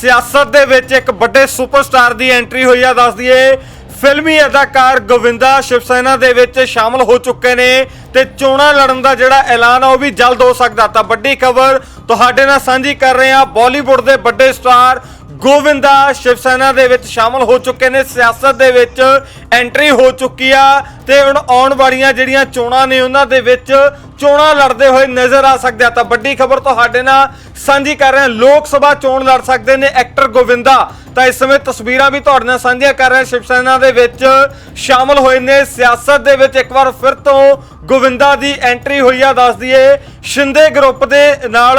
ਸਿਆਸਤ ਦੇ ਵਿੱਚ ਇੱਕ ਵੱਡੇ ਸੁਪਰਸਟਾਰ ਦੀ ਐਂਟਰੀ ਹੋਈ ਆ, ਦੱਸ ਦਈਏ। ਫਿਲਮੀ ਅਦਾਕਾਰ ਗੋਵਿੰਦਾ ਸ਼ਿਵ ਸੈਨਾ ਦੇ ਵਿੱਚ ਸ਼ਾਮਲ ਹੋ ਚੁੱਕੇ ਨੇ ਤੇ ਚੋਣਾਂ ਲੜਨ ਦਾ ਜਿਹੜਾ ਐਲਾਨ ਆ, ਉਹ ਵੀ ਜਲਦ ਹੋ ਸਕਦਾ। ਤਾਂ ਵੱਡੀ ਖਬਰ ਤੁਹਾਡੇ ਨਾਲ ਸਾਂਝੀ ਕਰ ਰਹੇ ਹਾਂ, ਬਾਲੀਵੁੱਡ ਦੇ ਵੱਡੇ ਸਟਾਰ ਗੋਵਿੰਦਾ ਸ਼ਿਵ ਸੈਨਾ ਦੇ ਵਿੱਚ ਸ਼ਾਮਲ ਹੋ ਚੁੱਕੇ ਨੇ, ਸਿਆਸਤ ਦੇ ਵਿੱਚ ਐਂਟਰੀ ਹੋ ਚੁੱਕੀ ਆ ਤੇ ਹੁਣ ਆਉਣ ਵਾਲੀਆਂ ਜਿਹੜੀਆਂ ਚੋਣਾਂ ਨੇ ਉਹਨਾਂ ਦੇ ਵਿੱਚ ਚੋਣਾਂ ਲੜਦੇ ਹੋਏ ਨਜ਼ਰ ਆ ਸਕਦੇ ਆ। ਤਾਂ ਵੱਡੀ ਖਬਰ ਤੁਹਾਡੇ ਨਾਲ ਸਾਂਝੀ ਕਰ ਰਹੇ ਹਾਂ। ਲੋਕ ਸਭਾ ਚੋਣ ਲੜ ਸਕਦੇ ਨੇ ਐਕਟਰ ਗੋਵਿੰਦਾ। ਤਾਂ ਇਸ ਸਮੇਂ ਤਸਵੀਰਾਂ ਵੀ ਤੁਹਾਡੇ ਨਾਲ ਸਾਂਝੀਆਂ ਕਰ ਰਹੇ ਸ਼ਿਵ ਸੈਨਾ ਦੇ ਵਿੱਚ ਸ਼ਾਮਲ ਹੋਏ ਨੇ, ਸਿਆਸਤ ਦੇ ਵਿੱਚ ਇੱਕ ਵਾਰ ਫਿਰ ਤੋਂ ਗੋਵਿੰਦਾ ਦੀ ਐਂਟਰੀ ਹੋਈ ਆ। ਦੱਸ ਦਈਏ ਸ਼ਿੰਦੇ ਗਰੁੱਪ ਦੇ ਨਾਲ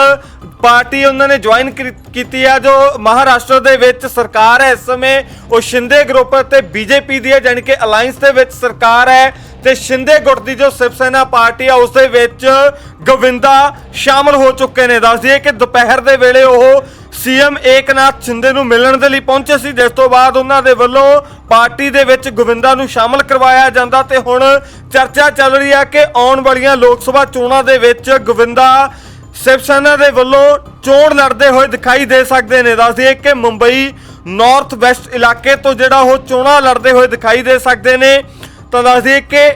ਪਾਰਟੀ ਉਹਨਾਂ ਨੇ ਜੁਆਇਨ ਕੀਤੀ ਆ, ਜੋ ਮਹਾਰਾਸ਼ਟਰ ਦੇ ਵਿੱਚ ਸਰਕਾਰ ਹੈ, ਇਸ ਸਮੇਂ ਉਹ ਸ਼ਿੰਦੇ ਗਰੁੱਪ ਤੇ ਬੀਜੇਪੀ ਦੀ ਹੈ, ਜਾਣੀ ਕਿ ਅਲਾਈਅੰਸ ਦੇ ਵਿੱਚ ਸਰਕਾਰ ਹੈ ਤੇ ਸ਼ਿੰਦੇ ਗੁੱਟ ਦੀ ਜੋ ਸ਼ਿਵ ਸੈਨਾ ਪਾਰਟੀ ਆ, ਉਸ ਦੇ ਵਿੱਚ ਗੋਵਿੰਦਾ ਸ਼ਾਮਲ ਹੋ ਚੁੱਕੇ ਨੇ। ਦੱਸ ਦਈਏ ਕਿ ਦੁਪਹਿਰ ਦੇ ਵੇਲੇ ਉਹ ਸੀਐਮ ਏਕਨਾਥ ਸ਼ਿੰਦੇ ਨੂੰ ਮਿਲਣ ਦੇ ਲਈ ਪਹੁੰਚੇ ਸੀ। ਜਿਸ ਤੋਂ ਬਾਅਦ ਉਹਨਾਂ ਦੇ ਵੱਲੋਂ ਪਾਰਟੀ ਦੇ ਵਿੱਚ ਗੋਵਿੰਦਾ ਨੂੰ ਸ਼ਾਮਲ ਕਰਵਾਇਆ ਜਾਂਦਾ ਤੇ ਹੁਣ ਚਰਚਾ ਚੱਲ ਰਹੀ ਹੈ ਕਿ ਆਉਣ ਵਾਲੀਆਂ ਲੋਕ ਸਭਾ ਚੋਣਾਂ ਦੇ ਵਿੱਚ ਗੋਵਿੰਦਾ ਸ਼ਿਵ ਸੈਨਾ ਦੇ ਵੱਲੋਂ ਚੋਣ ਲੜਦੇ ਹੋਏ ਦਿਖਾਈ ਦੇ ਸਕਦੇ ਨੇ। ਦੱਸ ਕਿ ਮੁੰਬਈ ਨਾਰਥ ਵੈਸਟ ਇਲਾਕੇ ਤੋਂ ਜਿਹੜਾ ਉਹ ਚੋਣਾਂ ਲੜਦੇ ਹੋਏ ਦਿਖਾਈ ਦੇ ਸਕਦੇ ਨੇ। ਤਾਂ ਦੱਸ ਕਿ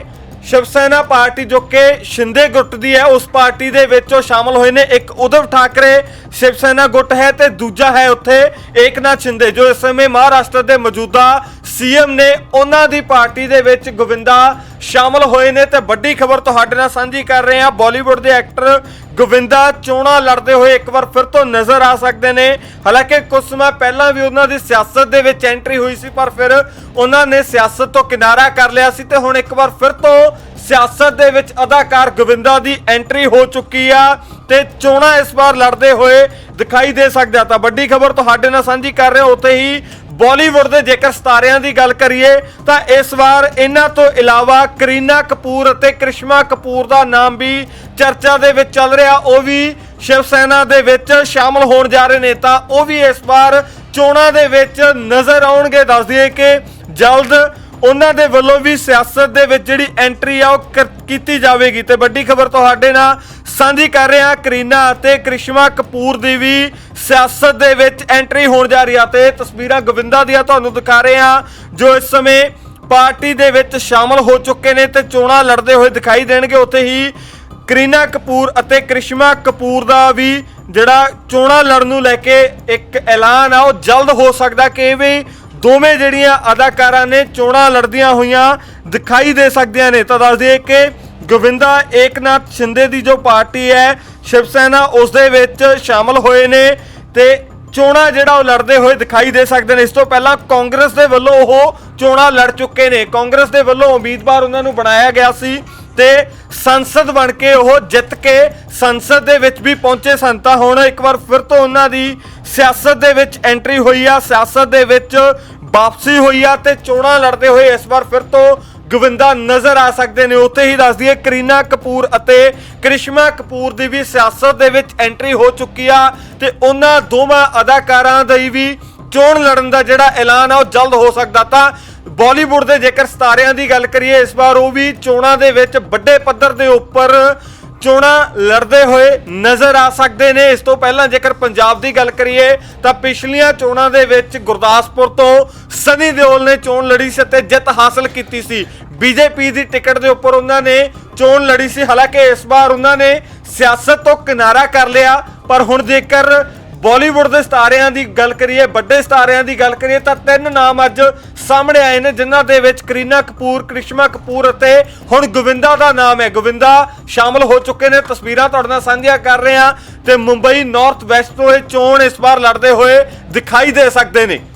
ਸ਼ਿਵ ਸੈਨਾ ਪਾਰਟੀ ਜੋ ਕਿ ਸ਼ਿੰਦੇ ਗੁੱਟ ਦੀ ਹੈ, ਉਸ ਪਾਰਟੀ ਦੇ ਵਿੱਚ ਉਹ ਸ਼ਾਮਲ ਹੋਏ ਨੇ। ਇੱਕ ਉਧਵ ਠਾਕਰੇ ਸ਼ਿਵ ਸੈਨਾ ਗੁੱਟ ਹੈ ਤੇ ਦੂਜਾ ਹੈ ਉੱਥੇ ਏਕਨਾਥ ਸ਼ਿੰਦੇ, ਜੋ ਇਸ ਸਮੇਂ ਮਹਾਰਾਸ਼ਟਰ ਦੇ ਮੌਜੂਦਾ ਸੀਐਮ ਨੇ। ਉਹਨਾਂ ਦੀ ਪਾਰਟੀ ਦੇ ਵਿੱਚ ਗੋਵਿੰਦਾ ਸ਼ਾਮਲ ਹੋਏ ਨੇ ਤੇ ਵੱਡੀ ਖਬਰ ਤੁਹਾਡੇ ਨਾਲ ਸਾਂਝੀ ਕਰ ਰਹੇ ਹਾਂ। ਬਾਲੀਵੁੱਡ ਦੇ ਐਕਟਰ ਗੋਵਿੰਦਾ ਚੋਣਾਂ ਲੜਦੇ ਹੋਏ ਇੱਕ ਵਾਰ ਫਿਰ ਤੋਂ ਨਜ਼ਰ ਆ ਸਕਦੇ ਨੇ। ਹਾਲਾਂਕਿ ਕੁਝ ਸਮਾਂ ਪਹਿਲਾਂ ਵੀ ਉਹਨਾਂ ਦੀ ਸਿਆਸਤ ਦੇ ਵਿੱਚ ਐਂਟਰੀ ਹੋਈ ਸੀ, ਪਰ ਫਿਰ ਉਹਨਾਂ ਨੇ ਸਿਆਸਤ ਤੋਂ ਕਿਨਾਰਾ ਕਰ ਲਿਆ ਸੀ ਤੇ ਹੁਣ ਇੱਕ ਵਾਰ ਫਿਰ ਤੋਂ ਸਿਆਸਤ ਦੇ ਵਿੱਚ ਅਦਾਕਾਰ ਗੋਵਿੰਦਾ ਦੀ ਐਂਟਰੀ ਹੋ ਚੁੱਕੀ ਆ ਤੇ ਚੋਣਾਂ ਇਸ ਵਾਰ ਲੜਦੇ ਹੋਏ ਦਿਖਾਈ ਦੇ ਸਕਦਾ ਤਾਂ ਵੱਡੀ ਖਬਰ ਤੁਹਾਡੇ ਨਾਲ ਸਾਂਝੀ ਕਰ ਰਹੇ ਹਾਂ ਉੱਥੇ ਹੀ ਬਾਲੀਵੁੱਡ ਦੇ ਜੇਕਰ ਸਤਾਰਿਆਂ ਦੀ ਗੱਲ ਕਰੀਏ, ਤਾਂ ਇਸ ਵਾਰ ਇਹਨਾਂ ਤੋਂ ਇਲਾਵਾ ਕਰੀਨਾ ਕਪੂਰ ਅਤੇ ਕ੍ਰਿਸ਼ਮਾ ਕਪੂਰ ਦਾ ਨਾਮ ਵੀ ਚਰਚਾ ਦੇ ਵਿੱਚ ਚੱਲ ਰਿਹਾ। ਉਹ ਵੀ ਸ਼ਿਵ ਸੈਨਾ ਦੇ ਵਿੱਚ ਸ਼ਾਮਲ ਹੋਣ ਜਾ ਰਹੇ ਨੇ, ਤਾਂ ਉਹ ਵੀ ਇਸ ਵਾਰ ਚੋਣਾਂ ਦੇ ਵਿੱਚ ਨਜ਼ਰ ਆਉਣਗੇ। ਦੱਸ ਦਈਏ ਕਿ ਜਲਦ ਉਹਨਾਂ ਦੇ ਵੱਲੋਂ ਵੀ ਸਿਆਸਤ ਦੇ ਵਿੱਚ ਜਿਹੜੀ ਐਂਟਰੀ ਆ ਉਹ ਕਰ- ਕੀਤੀ ਜਾਵੇਗੀ। ਤੇ ਵੱਡੀ ਖਬਰ ਤੁਹਾਡੇ ਨਾਲ ਸਾਂਝੀ ਕਰ ਰਹੇ ਹਾਂ ਕਰੀਨਾ ਅਤੇ ਕ੍ਰਿਸ਼ਮਾ ਕਪੂਰ ਦੀ ਵੀ ਸਿਆਸਤ ਦੇ ਵਿੱਚ ਐਂਟਰੀ ਹੋਣ ਜਾ ਰਹੀ ਆ ਤੇ ਤਸਵੀਰਾਂ ਗੋਵਿੰਦਾ ਦੀਆਂ ਤੁਹਾਨੂੰ ਦਿਖਾ ਰਹੇ ਹਾਂ, ਜੋ ਇਸ ਸਮੇਂ ਪਾਰਟੀ ਦੇ ਵਿੱਚ ਸ਼ਾਮਲ ਹੋ ਚੁੱਕੇ ਨੇ ਤੇ ਚੋਣਾਂ ਲੜਦੇ ਹੋਏ ਦਿਖਾਈ ਦੇਣਗੇ। ਉੱਥੇ ਹੀ ਕਰੀਨਾ ਕਪੂਰ ਅਤੇ ਕ੍ਰਿਸ਼ਮਾ ਕਪੂਰ ਦਾ ਵੀ ਜਿਹੜਾ ਚੋਣਾਂ ਲੜਨ ਨੂੰ ਲੈ ਕੇ ਇੱਕ ਐਲਾਨ ਆ, ਉਹ ਜਲਦ ਹੋ ਸਕਦਾ ਕਿ ਵੀ ਦੋਵੇਂ ਜਿਹੜੀਆਂ ਅਦਾਕਾਰਾਂ ਨੇ ਚੋਣਾਂ ਲੜਦੀਆਂ ਹੋਈਆਂ ਦਿਖਾਈ ਦੇ ਸਕਦੀਆਂ ਨੇ। ਤਾਂ ਦੱਸ ਦਈਏ ਕਿ ਗੋਵਿੰਦਾ ਏਕਨਾਥ ਸ਼ਿੰਦੇ ਦੀ ਜੋ ਪਾਰਟੀ ਹੈ ਸ਼ਿਵ ਸੈਨਾ ਉਸ ਦੇ ਵਿੱਚ ਸ਼ਾਮਲ ਹੋਏ ਨੇ ਤੇ ਚੋਣਾਂ ਜਿਹੜਾ ਉਹ ਲੜਦੇ ਹੋਏ ਦਿਖਾਈ ਦੇ ਸਕਦੇ ਨੇ। ਇਸ ਤੋਂ ਪਹਿਲਾਂ ਕਾਂਗਰਸ ਦੇ ਵੱਲੋਂ ਉਹ ਚੋਣਾਂ ਲੜ ਚੁੱਕੇ ਨੇ। ਕਾਂਗਰਸ ਦੇ ਵੱਲੋਂ ਉਮੀਦਵਾਰ ਉਹਨਾਂ ਨੂੰ ਬਣਾਇਆ ਗਿਆ ਸੀ ਤੇ ਸੰਸਦ ਬਣ ਕੇ ਉਹ ਜਿੱਤ ਕੇ ਸੰਸਦ ਦੇ ਵਿੱਚ ਵੀ ਪਹੁੰਚੇ ਸਨ। ਤਾਂ ਹੁਣ ਇੱਕ ਵਾਰ ਫਿਰ ਤੋਂ ਉਹਨਾਂ ਦੀ ਸਿਆਸਤ ਦੇ ਵਿੱਚ ਐਂਟਰੀ ਹੋਈ ਆ। ਸਿਆਸਤ ਦੇ ਵਿੱਚ ਵਾਪਸੀ ਹੋਈ ਆ ਤੇ ਚੋਣਾਂ ਲੜਦੇ ਹੋਏ ਇਸ ਵਾਰ ਫਿਰ ਤੋਂ ਗੋਵਿੰਦਾ ਨਜ਼ਰ ਆ ਸਕਦੇ ਨੇ। ਉੱਥੇ ਹੀ ਦੱਸਦੀ ਦਈਏ, ਕਰੀਨਾ ਕਪੂਰ ਅਤੇ ਕ੍ਰਿਸ਼ਮਾ ਕਪੂਰ ਦੀ ਵੀ ਸਿਆਸਤ ਦੇ ਵਿੱਚ ਐਂਟਰੀ ਹੋ ਚੁੱਕੀ ਆ ਤੇ ਉਹਨਾਂ ਦੋਵਾਂ ਅਦਾਕਾਰਾਂ ਦੀ ਵੀ ਚੋਣ ਲੜਨ ਦਾ ਜਿਹੜਾ ਐਲਾਨ ਆ, ਉਹ ਜਲਦ ਹੋ ਸਕਦਾ ਤਾਂ ਬਾਲੀਵੁੱਡ ਦੇ ਜੇਕਰ ਸਤਾਰਿਆਂ ਦੀ ਗੱਲ ਕਰੀਏ, ਇਸ ਵਾਰ ਉਹ ਵੀ ਚੋਣਾਂ ਦੇ ਵਿੱਚ ਵੱਡੇ ਪੱਧਰ ਦੇ ਉੱਪਰ ਚੋਣਾਂ ਲੜਦੇ ਹੋਏ ਨਜ਼ਰ ਆ ਸਕਦੇ ਨੇ। ਇਸ ਤੋਂ ਪਹਿਲਾਂ ਜੇਕਰ ਪੰਜਾਬ ਦੀ ਗੱਲ ਕਰੀਏ, ਤਾਂ ਪਿਛਲੀਆਂ ਚੋਣਾਂ ਦੇ ਵਿੱਚ ਗੁਰਦਾਸਪੁਰ ਤੋਂ ਸਨੀ ਦਿਓਲ ਨੇ ਚੋਣ ਲੜੀ ਸੀ ਤੇ ਜਿੱਤ ਹਾਸਲ ਕੀਤੀ ਸੀ। ਬੀਜੇਪੀ ਦੀ ਟਿਕਟ ਦੇ ਉੱਪਰ ਉਹਨਾਂ ਨੇ ਚੋਣ ਲੜੀ ਸੀ। ਹਾਲਾਂਕਿ ਇਸ ਵਾਰ ਉਹਨਾਂ ਨੇ ਸਿਆਸਤ ਤੋਂ ਕਿਨਾਰਾ ਕਰ ਲਿਆ, ਪਰ ਹੁਣ ਜੇਕਰ ਬਾਲੀਵੁੱਡ ਦੇ ਸਤਾਰਿਆਂ ਦੀ ਗੱਲ ਕਰੀਏ, ਵੱਡੇ ਸਤਾਰਿਆਂ ਦੀ ਗੱਲ ਕਰੀਏ, ਤਾਂ ਤਿੰਨ ਨਾਮ ਅੱਜ ਸਾਹਮਣੇ ਆਏ ਨੇ, ਜਿਨ੍ਹਾਂ ਦੇ ਵਿੱਚ ਕਰੀਨਾ ਕਪੂਰ, ਕ੍ਰਿਸ਼ਮਾ ਕਪੂਰ ਅਤੇ ਹੁਣ ਗੋਵਿੰਦਾ ਦਾ ਨਾਮ ਹੈ। ਗੋਵਿੰਦਾ ਸ਼ਾਮਲ ਹੋ ਚੁੱਕੇ ਨੇ, ਤਸਵੀਰਾਂ ਤੁਹਾਡੇ ਨਾਲ ਸਾਂਝੀਆਂ ਕਰ ਰਹੇ ਹਾਂ ਤੇ ਮੁੰਬਈ ਨਾਰਥ ਵੈਸਟ ਤੋਂ ਇਹ ਚੋਣ ਇਸ ਵਾਰ ਲੜਦੇ ਹੋਏ ਦਿਖਾਈ ਦੇ ਸਕਦੇ ਨੇ।